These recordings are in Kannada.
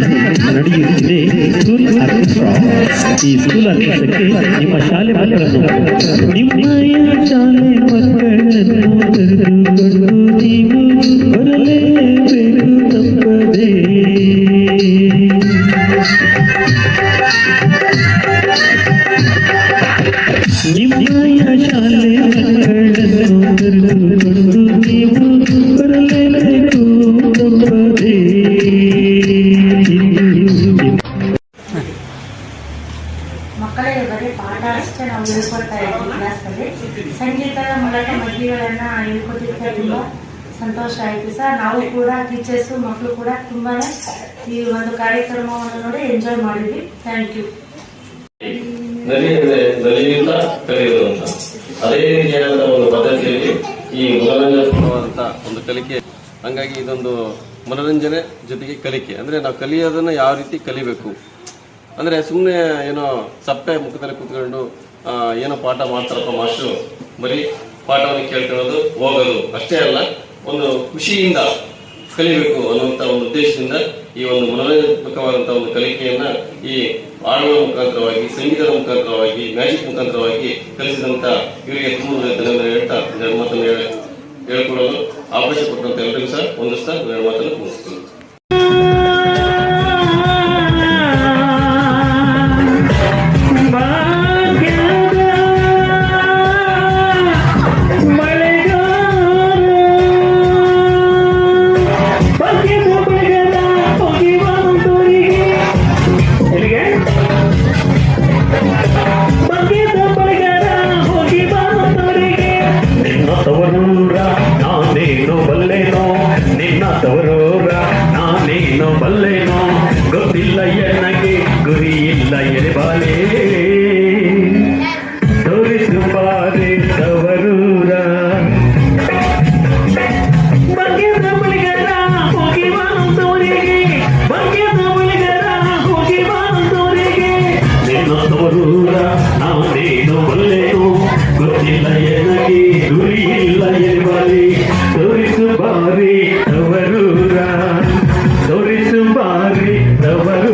ನಡೆಯುತ್ತಿದೆ ಸ್ಕೂಲ್ ಆರ್ಕೆಸ್ಟ್ರಾ ಈ ಸ್ಕೂಲ್ ಆರ್ಕೆಸ್ಟ್ರಾಕ್ಕೆ ನಿಮ್ಮ ಶಾಲೆ ಮಕ್ಕಳನ್ನು ನಿಮ್ಮಯ ಶಾಲೆ ಮಕ್ಕಳನ್ನು ಕರೆದುಕೊಂಡು ನೀವು ಬರಲೇಬೇಕು ತಪ್ಪದೇ ಮಕ್ಕಳಿಗೆ ಬರೀ ಪಾಠ ಅಷ್ಟೇ ನಾವು ಹೇಳ್ಕೊಡ್ತಾ ಇದ್ವಿ ಕ್ಲಾಸಲ್ಲಿ ಸಂಗೀತ ಮೂಲಕ ಮದುವೆಗಳನ್ನು ಹೇಳ್ಕೊಟ್ಟಿದ್ದೆ ತುಂಬ ಸಂತೋಷ ಆಯಿತು ಸರ್. ನಾವು ಕೂಡ ಟೀಚರ್ಸು ಮಕ್ಕಳು ಕೂಡ ತುಂಬಾ ಈ ಒಂದು ಕಾರ್ಯಕ್ರಮವನ್ನು ನೋಡಿ ಎಂಜಾಯ್ ಮಾಡಿದ್ವಿ. ಥ್ಯಾಂಕ್ ಯು ಒಂದು ಈ ಮನೋರಂಜನವಾದಂತ ಒಂದು ಕಲಿಕೆ ಹಂಗಾಗಿ ಇದೊಂದು ಮನೋರಂಜನೆ ಜೊತೆಗೆ ಕಲಿಕೆ. ಅಂದ್ರೆ ನಾವು ಕಲಿಯೋದನ್ನ ಯಾವ ರೀತಿ ಕಲಿಬೇಕು? ಅಂದ್ರೆ ಸುಮ್ಮನೆ ಏನೋ ಸಪ್ಪೆ ಮುಖದಲ್ಲಿ ಕುತ್ಕೊಂಡು ಏನೋ ಪಾಠ ಮಾಡ್ತಾರಪ್ಪ ಮಾಸ್ಟರ್, ಬರೀ ಪಾಠವನ್ನು ಕೇಳ್ಕೊಳ್ಳೋದು, ಹೋಗೋದು ಅಷ್ಟೇ ಅಲ್ಲ, ಒಂದು ಖುಷಿಯಿಂದ ಕಲಿಬೇಕು ಅನ್ನುವಂತ ಒಂದು ಉದ್ದೇಶದಿಂದ ಈ ಒಂದು ಮನೋರಂಜಕವಾದಂತಹ ಒಂದು ಕಲಿಕೆಯನ್ನ ಈ ಆಡುವ ಮುಖಾಂತರವಾಗಿ, ಸಂಗೀತದ ಮುಖಾಂತರವಾಗಿ, ಮ್ಯಾಜಿಕ್ ಮುಖಾಂತರವಾಗಿ ಕಲಿಸಿದಂತ ಇವರಿಗೆ ತುಂಬ ಧನ್ಯವಾದ ಹೇಳ್ತಾ ಎರಡು ಮಾತನ್ನು ಹೇಳ್ಕೊಳ್ಳಲು ಅವಕಾಶ ಕೊಟ್ಟಂತ ಎಲ್ಲರಿಗೂ ಸಹ ಒಂದು ಎರಡು ಮಾತನ್ನು ಮುಗಿಸ್ತೀನಿ ನಿನ್ನ ತವರೂರ ಬಾರಿ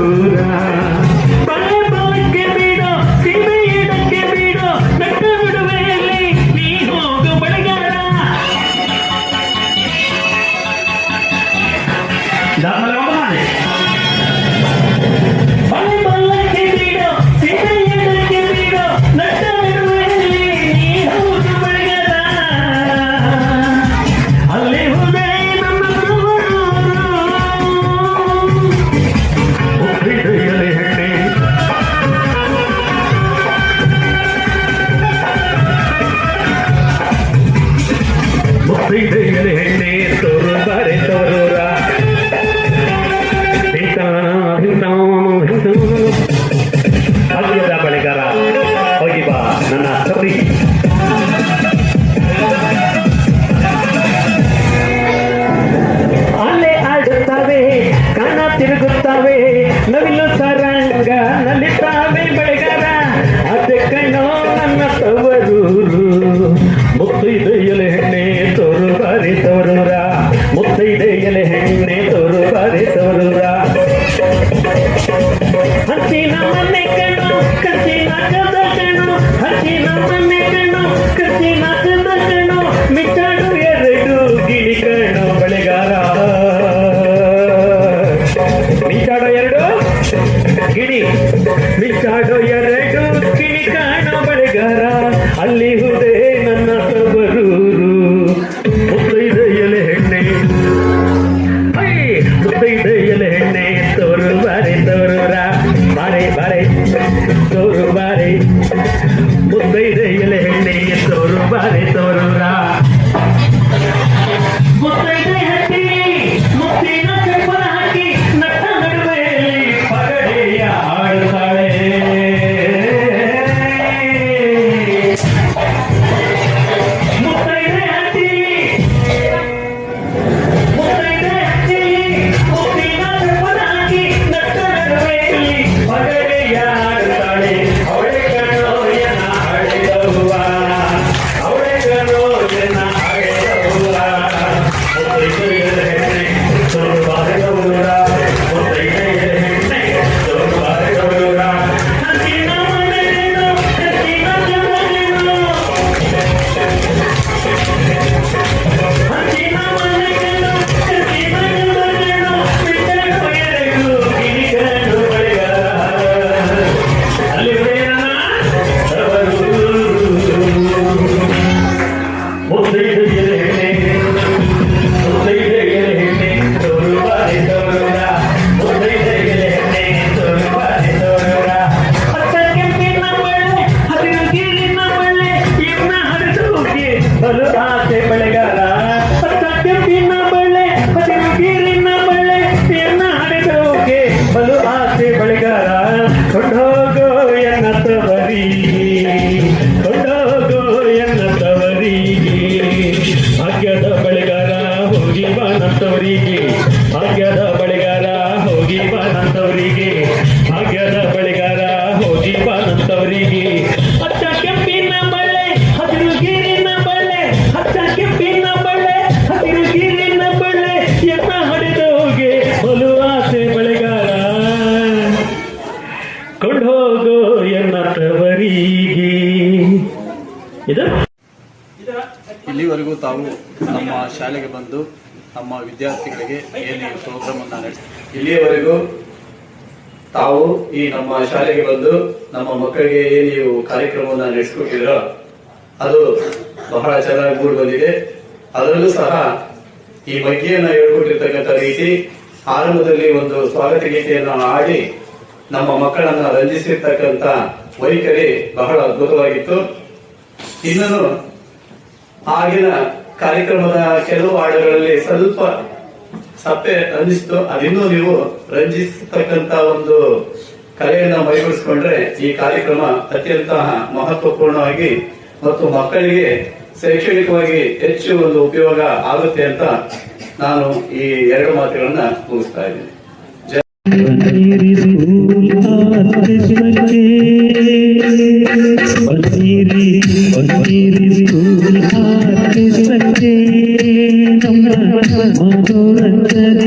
Tá na natripe. ಇಲ್ಲಿವರೆಗೂ ತಾವು ನಮ್ಮ ಶಾಲೆಗೆ ಬಂದು ನಮ್ಮ ವಿದ್ಯಾರ್ಥಿಗಳಿಗೆ ಏನೇ ಈ ಪ್ರೋಗ್ರಾಮ್ ಅನ್ನ ನಡೆಸಿ ಇಲ್ಲಿಯವರೆಗೂ ತಾವು ಈ ನಮ್ಮ ಶಾಲೆಗೆ ಬಂದು ನಮ್ಮ ಮಕ್ಕಳಿಗೆ ಏನು ನೀವು ಕಾರ್ಯಕ್ರಮವನ್ನು ನಡೆಸಿಕೊಟ್ಟಿರೋ, ಅದು ಬಹಳ ಚೆನ್ನಾಗಿ ಮೂಡಿ ಬಂದಿದೆ. ಅದರಲ್ಲೂ ಸಹ ಈ ಬಗ್ಗೆಯನ್ನ ಹೇಳ್ಕೊಟ್ಟಿರ್ತಕ್ಕಂಥ ರೀತಿ ಆರಂಭದಲ್ಲಿ ಒಂದು ಸ್ವಾಗತ ಗೀತೆಯನ್ನು ಆಡಿ ನಮ್ಮ ಮಕ್ಕಳನ್ನ ರಂಜಿಸಿರ್ತಕ್ಕಂಥ ವೈಖರಿ ಬಹಳ ಅದ್ಭುತವಾಗಿತ್ತು. ಇನ್ನೂ ಆಗಿನ ಕಾರ್ಯಕ್ರಮದ ಕೆಲವು ಹಾಡುಗಳಲ್ಲಿ ಸ್ವಲ್ಪ ಸಪ್ಪೆ ಅನ್ನಿಸ್ತು. ಅದಿನ್ನೂ ನೀವು ರಂಜಿಸತಕ್ಕಂತ ಒಂದು ಕಲೆಯನ್ನ ಮೈಗೂಡಿಸ್ಕೊಂಡ್ರೆ ಈ ಕಾರ್ಯಕ್ರಮ ಅತ್ಯಂತ ಮಹತ್ವಪೂರ್ಣವಾಗಿ ಮತ್ತು ಮಕ್ಕಳಿಗೆ ಶೈಕ್ಷಣಿಕವಾಗಿ ಹೆಚ್ಚು ಒಂದು ಉಪಯೋಗ ಆಗುತ್ತೆ ಅಂತ ನಾನು ಈ ಎರಡು ಮಾತುಗಳನ್ನ ಮುಗಿಸ್ತಾ ಇದ್ದೀನಿ. ಪನ್ನೀರಿ மதுரத்தன